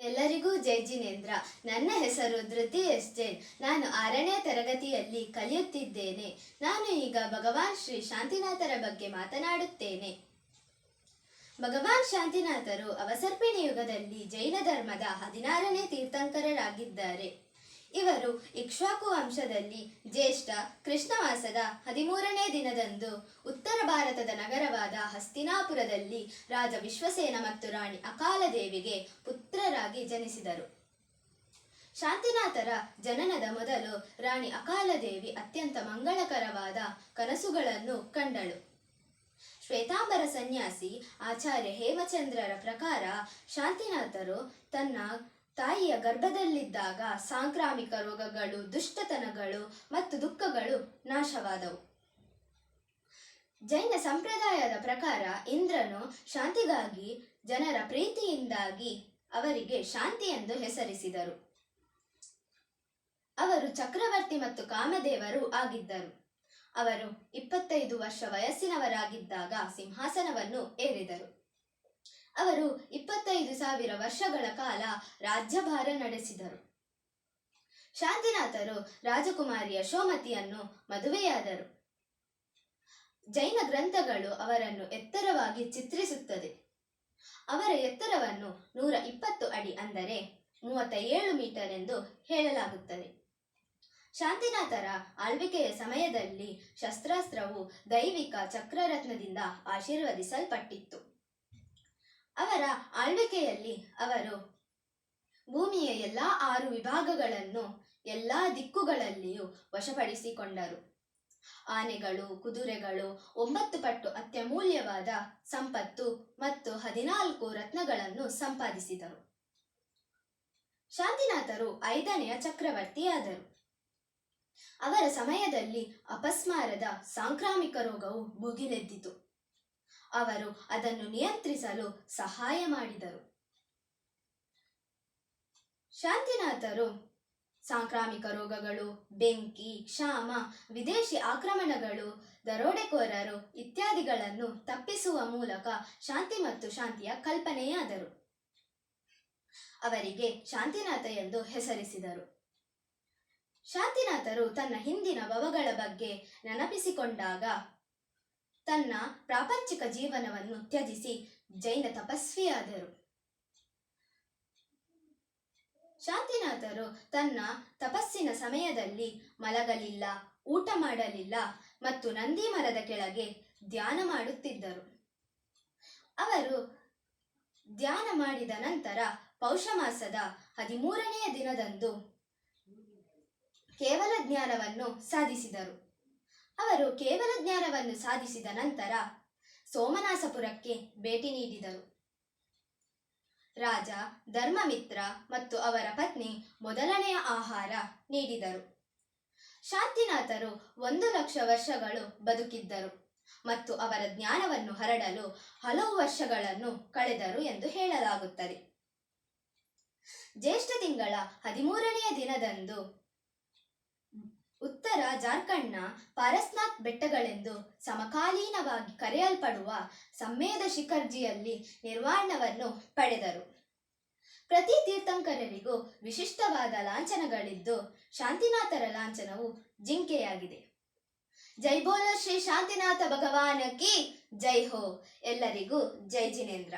ಎಲ್ಲರಿಗೂ ಜೈ ಜಿನೇಂದ್ರ. ನನ್ನ ಹೆಸರು ಧೃತಿ ಎಸ್ ಜೈನ್ ನಾನು ಆರನೇ ತರಗತಿಯಲ್ಲಿ ಕಲಿಯುತ್ತಿದ್ದೇನೆ. ನಾನು ಈಗ ಭಗವಾನ್ ಶ್ರೀ ಶಾಂತಿನಾಥರ ಬಗ್ಗೆ ಮಾತನಾಡುತ್ತೇನೆ. ಭಗವಾನ್ ಶಾಂತಿನಾಥರು ಅವಸರ್ಪಿಣಿ ಯುಗದಲ್ಲಿ ಜೈನ ಧರ್ಮದ ಹದಿನಾರನೇ ತೀರ್ಥಂಕರರಾಗಿದ್ದಾರೆ. ಇವರು ಇಕ್ಷ್ವಾಕು ವಂಶದಲ್ಲಿ ಜ್ಯೇಷ್ಠ ಕೃಷ್ಣವಾಸದ ಹದಿಮೂರನೇ ದಿನದಂದು ಉತ್ತರ ಭಾರತದ ನಗರವಾದ ಹಸ್ತಿನಾಪುರದಲ್ಲಿ ರಾಜ ವಿಶ್ವಸೇನ ಮತ್ತು ರಾಣಿ ಅಕಾಲದೇವಿಗೆ ಪುತ್ರರಾಗಿ ಜನಿಸಿದರು. ಶಾಂತಿನಾಥರ ಜನನದ ಮೊದಲು ರಾಣಿ ಅಕಾಲದೇವಿ ಅತ್ಯಂತ ಮಂಗಳಕರವಾದ ಕನಸುಗಳನ್ನು ಕಂಡಳು. ಶ್ವೇತಾಂಬರ ಸನ್ಯಾಸಿ ಆಚಾರ್ಯ ಹೇಮಚಂದ್ರರ ಪ್ರಕಾರ ಶಾಂತಿನಾಥರು ತನ್ನ ತಾಯಿಯ ಗರ್ಭದಲ್ಲಿದ್ದಾಗ ಸಾಂಕ್ರಾಮಿಕ ರೋಗಗಳು, ದುಷ್ಟತನಗಳು ಮತ್ತು ದುಃಖಗಳು ನಾಶವಾದವು. ಜೈನ ಸಂಪ್ರದಾಯದ ಪ್ರಕಾರ ಇಂದ್ರನು ಶಾಂತಿಗಾಗಿ, ಜನರ ಪ್ರೀತಿಯಿಂದಾಗಿ ಅವರಿಗೆ ಶಾಂತಿ ಎಂದು ಹೆಸರಿಸಿದರು. ಅವರು ಚಕ್ರವರ್ತಿ ಮತ್ತು ಕಾಮದೇವರು ಆಗಿದ್ದರು. ಅವರು ಇಪ್ಪತ್ತೈದು ವರ್ಷ ವಯಸ್ಸಿನವರಾಗಿದ್ದಾಗ ಸಿಂಹಾಸನವನ್ನು ಏರಿದರು. ಅವರು ಇಪ್ಪತ್ತೈದು ಸಾವಿರ ವರ್ಷಗಳ ಕಾಲ ರಾಜ್ಯಭಾರ ನಡೆಸಿದರು. ಶಾಂತಿನಾಥರು ರಾಜಕುಮಾರಿಯ ಶೋಮತಿಯನ್ನು ಮದುವೆಯಾದರು. ಜೈನ ಗ್ರಂಥಗಳು ಅವರನ್ನು ಎತ್ತರವಾಗಿ ಚಿತ್ರಿಸುತ್ತದೆ. ಅವರ ಎತ್ತರವನ್ನು ನೂರ ಇಪ್ಪತ್ತು ಅಡಿ ಅಂದರೆ ಮೂವತ್ತ ಏಳು ಮೀಟರ್ ಎಂದು ಹೇಳಲಾಗುತ್ತದೆ. ಶಾಂತಿನಾಥರ ಆಳ್ವಿಕೆಯ ಸಮಯದಲ್ಲಿ ಶಸ್ತ್ರಾಸ್ತ್ರವು ದೈವಿಕ ಚಕ್ರರತ್ನದಿಂದ ಆಶೀರ್ವದಿಸಲ್ಪಟ್ಟಿತ್ತು. ಅವರ ಆಳ್ವಿಕೆಯಲ್ಲಿ ಅವರು ಭೂಮಿಯ ಎಲ್ಲಾ ಆರು ವಿಭಾಗಗಳನ್ನು ಎಲ್ಲಾ ದಿಕ್ಕುಗಳಲ್ಲಿಯೂ ವಶಪಡಿಸಿಕೊಂಡರು. ಆನೆಗಳು, ಕುದುರೆಗಳು, ಒಂಬತ್ತು ಪಟ್ಟು ಅತ್ಯಮೂಲ್ಯವಾದ ಸಂಪತ್ತು ಮತ್ತು ಹದಿನಾಲ್ಕು ರತ್ನಗಳನ್ನು ಸಂಪಾದಿಸಿದರು. ಶಾಂತಿನಾಥರು ಐದನೆಯ ಚಕ್ರವರ್ತಿಯಾದರು. ಅವರ ಸಮಯದಲ್ಲಿ ಅಪಸ್ಮಾರದ ಸಾಂಕ್ರಾಮಿಕ ರೋಗವು ಭುಗಿಲೆದ್ದಿತು. ಅವರು ಅದನ್ನು ನಿಯಂತ್ರಿಸಲು ಸಹಾಯ ಮಾಡಿದರು. ಶಾಂತಿನಾಥರು ಸಾಂಕ್ರಾಮಿಕ ರೋಗಗಳು, ಬೆಂಕಿ, ಕ್ಷಾಮ, ವಿದೇಶಿ ಆಕ್ರಮಣಗಳು, ದರೋಡೆಕೋರರು ಇತ್ಯಾದಿಗಳನ್ನು ತಪ್ಪಿಸುವ ಮೂಲಕ ಶಾಂತಿ ಮತ್ತು ಶಾಂತಿಯ ಕಲ್ಪನೆಯಾದರು. ಅವರಿಗೆ ಶಾಂತಿನಾಥ ಎಂದು ಹೆಸರಿಸಿದರು. ಶಾಂತಿನಾಥರು ತನ್ನ ಹಿಂದಿನ ಭವಗಳ ಬಗ್ಗೆ ನೆನಪಿಸಿಕೊಂಡಾಗ, ತನ್ನ ಪ್ರಾಪಂಚಿಕ ಜೀವನವನ್ನು ತ್ಯಜಿಸಿ ಜೈನ ತಪಸ್ವಿಯಾದರು. ಶಾಂತಿನಾಥರು ತನ್ನ ತಪಸ್ಸಿನ ಸಮಯದಲ್ಲಿ ಮಲಗಲಿಲ್ಲ, ಊಟ ಮಾಡಲಿಲ್ಲ ಮತ್ತು ನಂದಿ ಮರದ ಕೆಳಗೆ ಧ್ಯಾನ ಮಾಡುತ್ತಿದ್ದರು. ಅವರು ಧ್ಯಾನ ಮಾಡಿದ ನಂತರ ಪೌಷಮಾಸದ ಹದಿಮೂರನೆಯ ದಿನದಂದು ಕೇವಲ ಜ್ಞಾನವನ್ನು ಸಾಧಿಸಿದರು. ಅವರು ಕೇವಲ ಜ್ಞಾನವನ್ನು ಸಾಧಿಸಿದ ನಂತರ ಸೋಮನಾಸಪುರಕ್ಕೆ ಭೇಟಿ ನೀಡಿದರು. ರಾಜ, ಧರ್ಮಮಿತ್ರ ಮತ್ತು ಅವರ ಪತ್ನಿ ಮೊದಲನೆಯ ಆಹಾರ ನೀಡಿದರು. ಶಾಂತಿನಾಥರು ಒಂದು ಲಕ್ಷ ವರ್ಷಗಳು ಬದುಕಿದ್ದರು ಮತ್ತು ಅವರ ಜ್ಞಾನವನ್ನು ಹರಡಲು ಹಲವು ವರ್ಷಗಳನ್ನು ಕಳೆದರು ಎಂದು ಹೇಳಲಾಗುತ್ತದೆ. ಜ್ಯೇಷ್ಠ ತಿಂಗಳ ಹದಿಮೂರನೆಯ ದಿನದಂದು ಉತ್ತರ ಜಾರ್ಖಂಡ್ನ ಪಾರಸ್ನಾಥ್ ಬೆಟ್ಟಗಳೆಂದು ಸಮಕಾಲೀನವಾಗಿ ಕರೆಯಲ್ಪಡುವ ಸಮ್ಮೇದ ಶಿಖರ್ಜಿಯಲ್ಲಿ ನಿರ್ವಾಣವನ್ನು ಪಡೆದರು. ಪ್ರತಿ ತೀರ್ಥಂಕರರಿಗೂ ವಿಶಿಷ್ಟವಾದ ಲಾಂಛನಗಳಿದ್ದು ಶಾಂತಿನಾಥರ ಲಾಂಛನವು ಜಿಂಕೆಯಾಗಿದೆ. ಜೈ ಬೋಲ ಶ್ರೀ ಶಾಂತಿನಾಥ ಭಗವಾನ ಜೈ ಹೋ. ಎಲ್ಲರಿಗೂ ಜೈ ಜಿನೇಂದ್ರ.